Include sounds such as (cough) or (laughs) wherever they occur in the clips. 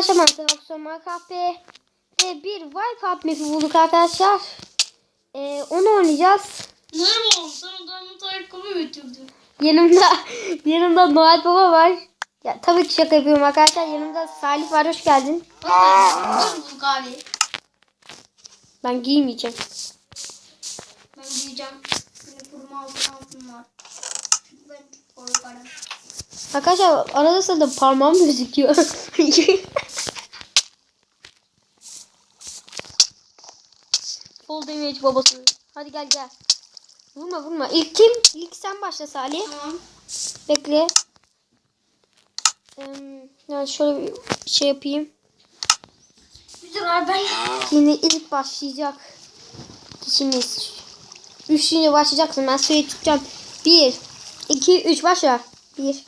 arkadaşlar Sebastian Minecraft ve bir Wipeout map'i bulduk arkadaşlar. Ee, onu oynayacağız. Merhaba oğlum sen odamın ayakkabı mı götürdün? Yanımda (laughs) yanımda Noel Baba var. Ya tabii ki şaka yapıyorum arkadaşlar. Yanımda Salih var. Hoş geldin. Dur bulduk abi. Ben giymeyeceğim. Ben giyeceğim. Yine kurma altın altın var. Çünkü ben çok korkarım. Arkadaşlar arada sırada parmağım gözüküyor. (laughs) Full damage babası. Hadi gel gel. Vurma vurma. İlk kim? İlk sen başla Salih. Tamam. Bekle. Ee, yani şöyle bir şey yapayım. Abi ben. Yine ilk başlayacak kişimiz. Üçüncü başlayacaksın. Ben süreyi tutacağım. Bir, iki, üç başla. Bir.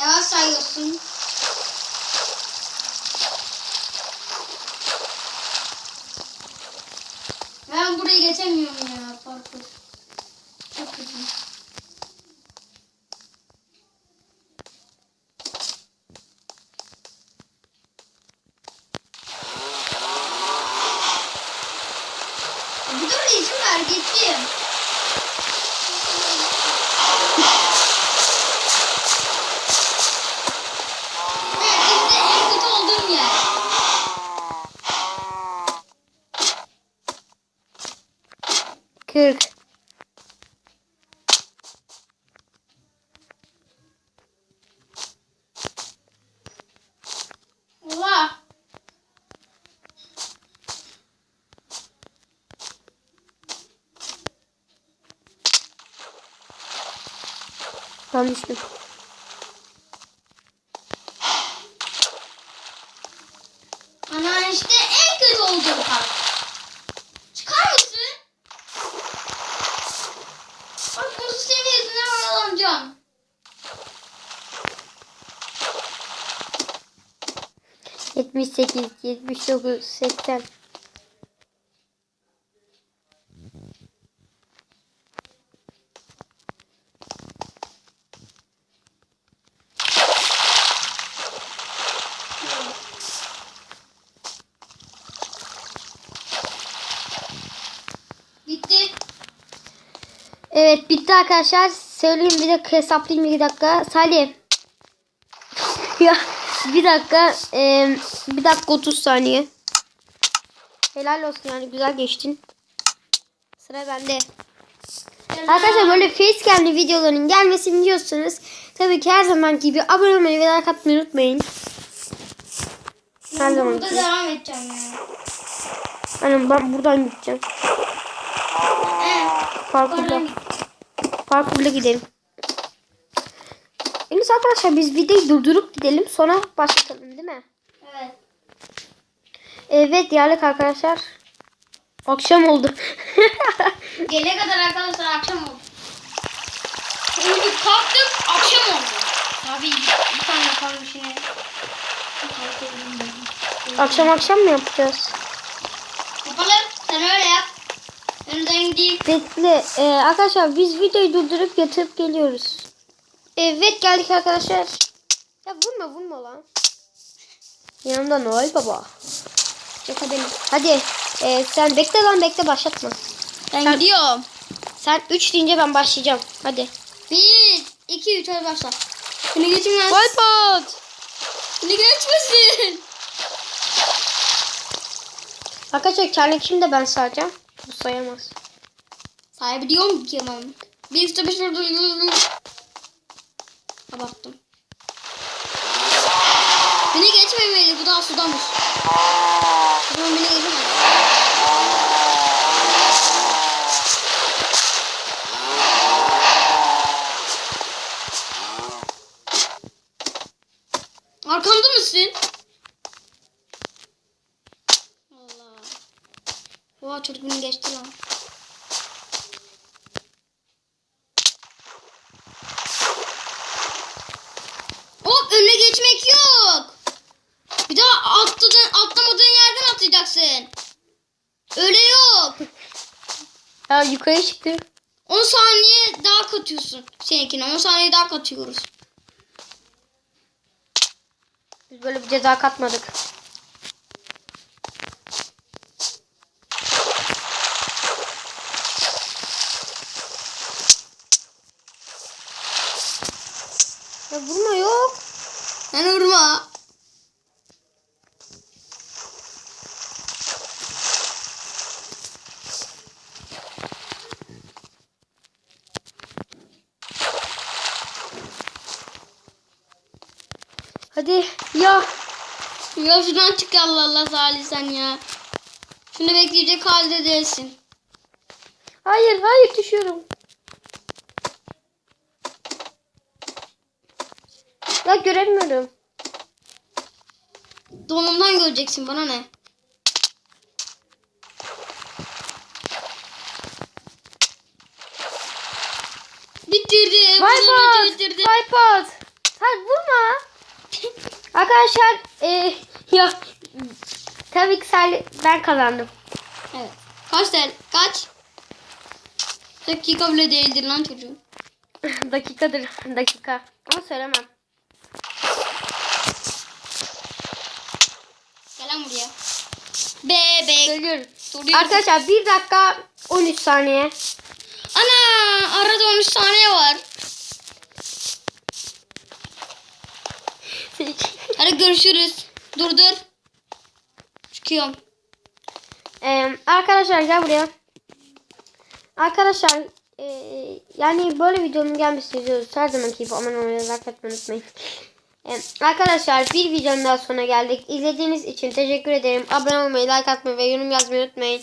Yavaş sayıyorsun. Ben burayı geçemiyorum ya parkur. Çok kötü. Bir dur izin ver geçeyim. 40. Oha. Tam düştüm. Ana işte en kötü olduğum part. Bak bu senin yüzünden oyalanacağım. Yetmiş sekiz, yetmiş dokuz, seksen. Bitti. Evet bitti arkadaşlar. Söyleyeyim bir dakika hesaplayayım bir dakika. Salih. (laughs) ya bir dakika. eee, bir dakika 30 saniye. Helal olsun yani güzel geçtin. Sıra bende. Arkadaşlar böyle facecam'li videoların gelmesini diyorsanız tabii ki her zaman gibi abone olmayı ve like atmayı unutmayın. Her zaman burada devam edeceğim ya. Aynen ben buradan gideceğim. Evet. Parkurla. Gidelim. En iyisi arkadaşlar biz videoyu durdurup gidelim sonra başlatalım değil mi? Evet. Evet geldik arkadaşlar. Akşam oldu. (laughs) Gele kadar arkadaşlar akşam oldu. Uyuduk kalktık akşam oldu. Abi bir tane yapalım şimdi. akşam akşam mı yapacağız? Yapalım. Sen öyle yap. Önden gideyim. Bekle. Ee, arkadaşlar biz videoyu durdurup yatıp geliyoruz. Evet geldik arkadaşlar. Ya vurma vurma lan. Yanımda Noel Baba. Yok hadi. Hadi. Ee, sen bekle lan bekle başlatma. Ben Sen- gidiyorum. Sen 3 deyince ben başlayacağım. Hadi. Bir, iki, üç hadi başla. Beni geçmez. Wipeout. Beni geçmesin. Arkadaşlar kendi kim de ben sayacağım. Sayamaz. Sayabiliyorum ki ama. Bir, altı, yedi, sekiz. Abarttım. Beni geçmemeli. Bu daha sudamış. O zaman beni geçemez. Oha çocuk beni geçti lan. Hop önüne geçmek yok. Bir daha atladığın, atlamadığın yerden atlayacaksın. Öyle yok. Ya yukarı çıktı. 10 saniye daha katıyorsun. Seninkine 10 saniye daha katıyoruz. Biz böyle bir ceza katmadık. Ya vurma yok. Sen vurma. Hadi ya. Ya şuradan çık Allah Allah Salih sen ya. Şunu bekleyecek halde değilsin. Hayır hayır düşüyorum. Ya göremiyorum. Donumdan göreceksin bana ne? Bitirdim. Wipeout. Wipeout. Sen vurma. (laughs) Arkadaşlar e, ya tabii ki sen, ben kazandım. Evet. Kaç tel? Kaç? Dakika bile değildir lan çocuğum. (laughs) Dakikadır dakika. Ama söylemem. Gel lan buraya. Bebek. Soruyorum. Arkadaşlar 1 dakika 13 saniye. Ana arada 13 saniye var. Hadi görüşürüz. Dur dur. Çıkıyorum. Ee, arkadaşlar gel buraya. Arkadaşlar e, yani böyle videonun gelmesini istiyoruz. Her zamanki gibi aman olmayı like atmayı unutmayın. Arkadaşlar bir videonun daha sonuna geldik. İzlediğiniz için teşekkür ederim. Abone olmayı, like atmayı ve yorum yazmayı unutmayın.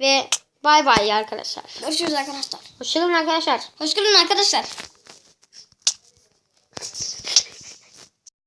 Ve bay bay arkadaşlar. Görüşürüz arkadaşlar. Hoşçakalın arkadaşlar. Hoşçakalın arkadaşlar.